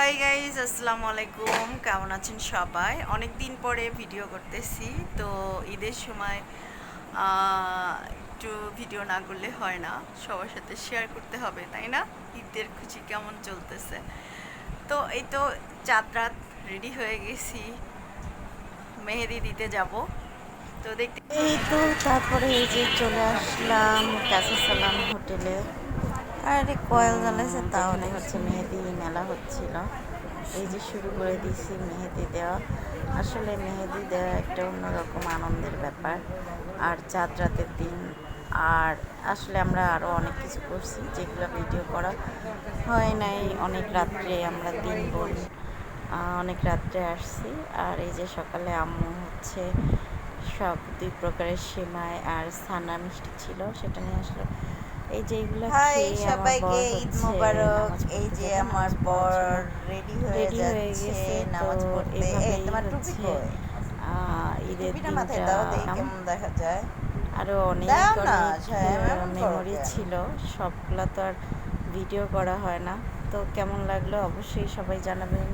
Hi guys আসসালামু আলাইকুম। কেমন আছেন সবাই? অনেক দিন পরে ভিডিও করতেছি, তো ঈদের সময় একটু ভিডিও না করলে হয় না। সবার সাথে শেয়ার করতে হবে, তাই না? ঈদের খুশি কেমন চলতেছে? তো এই তো চাঁদ রেডি হয়ে গেছি। মেহেদি দিতে যাব। তো দেখতে এই তো তারপরে এই যে চলে আসলাম সালাম হোটেলে। আর কয়েল জ্বালাইছে তাও নেই। হচ্ছে মেহেদি মেলা হচ্ছিল। এই যে শুরু করে দিয়েছি মেহেদি দেওয়া। আসলে মেহেদি দেওয়া একটা অন্যরকম আনন্দের ব্যাপার। আর চাঁদ রাতের দিন। আর আসলে আমরা আরও অনেক কিছু করছি যেগুলো ভিডিও করা হয় নাই। অনেক রাত্রে আমরা দিন বোন অনেক রাত্রে আসছি। আর এই যে সকালে আম্মু হচ্ছে সব দুই প্রকারের সেমাই আর ছানা মিষ্টি ছিল সেটা নিয়ে আসলো। এই যে এগুলো হাই সবাইকে ঈদ মোবারক। এই যে আমার বর রেডি হয়ে যাচ্ছে গেছে নামাজ পড়তে। এই তোমার টুপি কই? ঈদের মাথায় দাও দেখি কেমন? দেখা যায়। আরও অনেক মেমোরি ছিল সবগুলা তো আর ভিডিও করা হয় না। তো কেমন লাগল অবশ্যই সবাই জানাবেন।